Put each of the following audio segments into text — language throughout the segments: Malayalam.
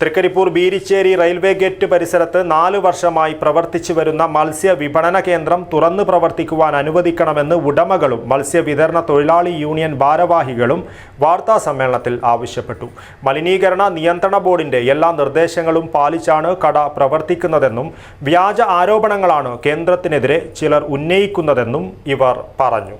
തൃക്കരിപ്പൂർ ബീരിച്ചേരി റെയിൽവേ ഗേറ്റ് പരിസരത്ത് നാലു വർഷമായി പ്രവർത്തിച്ചു വരുന്ന മത്സ്യ വിപണന കേന്ദ്രം തുറന്നു പ്രവർത്തിക്കുവാൻ അനുവദിക്കണമെന്ന് ഉടമകളും മത്സ്യവിതരണ തൊഴിലാളി യൂണിയൻ ഭാരവാഹികളും വാർത്താ സമ്മേളനത്തിൽ ആവശ്യപ്പെട്ടു. മലിനീകരണ നിയന്ത്രണ ബോർഡിന്റെ എല്ലാ നിർദ്ദേശങ്ങളും പാലിച്ചാണ് കട പ്രവർത്തിക്കുന്നതെന്നും വ്യാജ ആരോപണങ്ങളാണ് കേന്ദ്രത്തിനെതിരെ ചിലർ ഉന്നയിക്കുന്നതെന്നും ഇവർ പറഞ്ഞു.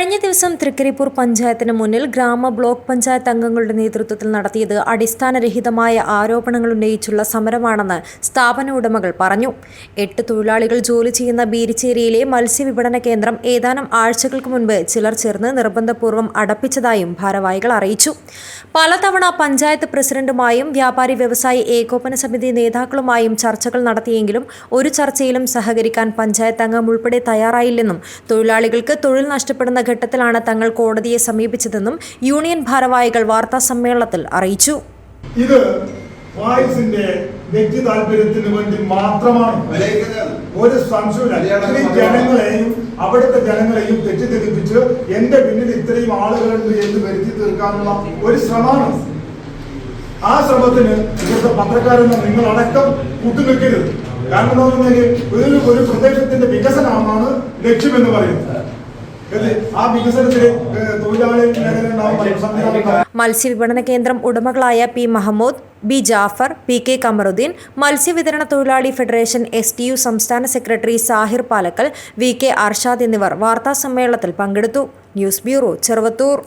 കഴിഞ്ഞ ദിവസം തൃക്കരിപ്പൂർ പഞ്ചായത്തിന് മുന്നിൽ ഗ്രാമ ബ്ലോക്ക് പഞ്ചായത്ത് അംഗങ്ങളുടെ നേതൃത്വത്തിൽ നടത്തിയത് അടിസ്ഥാനരഹിതമായ ആരോപണങ്ങൾ ഉന്നയിച്ചുള്ള സമരമാണെന്ന് സ്ഥാപന ഉടമകൾ പറഞ്ഞു. എട്ട് തൊഴിലാളികൾ ജോലി ചെയ്യുന്ന ബീരിച്ചേരിയിലെ മത്സ്യവിപണന കേന്ദ്രം ഏതാനും ആഴ്ചകൾക്ക് മുൻപ് ചിലർ ചേർന്ന് നിർബന്ധപൂർവം അടപ്പിച്ചതായും ഭാരവാഹികൾ അറിയിച്ചു. പലതവണ പഞ്ചായത്ത് പ്രസിഡന്റുമായും വ്യാപാരി വ്യവസായി ഏകോപന സമിതി നേതാക്കളുമായും ചർച്ചകൾ നടത്തിയെങ്കിലും ഒരു ചർച്ചയിലും സഹകരിക്കാൻ പഞ്ചായത്ത് അംഗം ഉൾപ്പെടെ തയ്യാറായില്ലെന്നും തൊഴിലാളികൾക്ക് തൊഴിൽ നഷ്ടപ്പെടുന്ന ഘട്ടത്തിലാണ് തങ്ങൾ കോടതിയെ സമീപിച്ചതെന്നും യൂണിയൻ ഭാരവാഹികൾ വാർത്താ സമ്മേളനത്തിൽ അറിയിച്ചു. ഇത് വായിസിന്റെ വ്യക്തി താല്പര്യത്തിന് വേണ്ടി മാത്രമാണ്. ഒരു സംശയമില്ല ജനങ്ങളെയും അവിടുത്തെ ജനങ്ങളെയും തെറ്റിദ്ധരിപ്പിച്ച് എന്റെ പിന്നിൽ ഇത്രയും ആളുകളുണ്ട് എന്ന് വരുത്തി തീർക്കാനുള്ള ഒരു ശ്രമമാണ്. ആ ശ്രമത്തിന് ഇവിടുത്തെ പത്രക്കാരെന്ന നിങ്ങളടക്കം കൂട്ടുനിൽക്കരുത്. കാരണം എന്ന് ഒരു ഒരു പ്രദേശത്തിന്റെ വികസനമാണ് ലക്ഷ്യമെന്ന് പറയുന്നത്. മത്സ്യവിപണന കേന്ദ്രം ഉടമകളായ P Mahmood B Jafar P K Kamaruddin മത്സ്യവിതരണ തൊഴിലാളി ഫെഡറേഷൻ എസ് ടി യു സംസ്ഥാന secretary Sahir Palakkal V K Arshad എന്നിവർ വാർത്താസമ്മേളനത്തിൽ പങ്കെടുത്തു. News bureau Cheruvathur.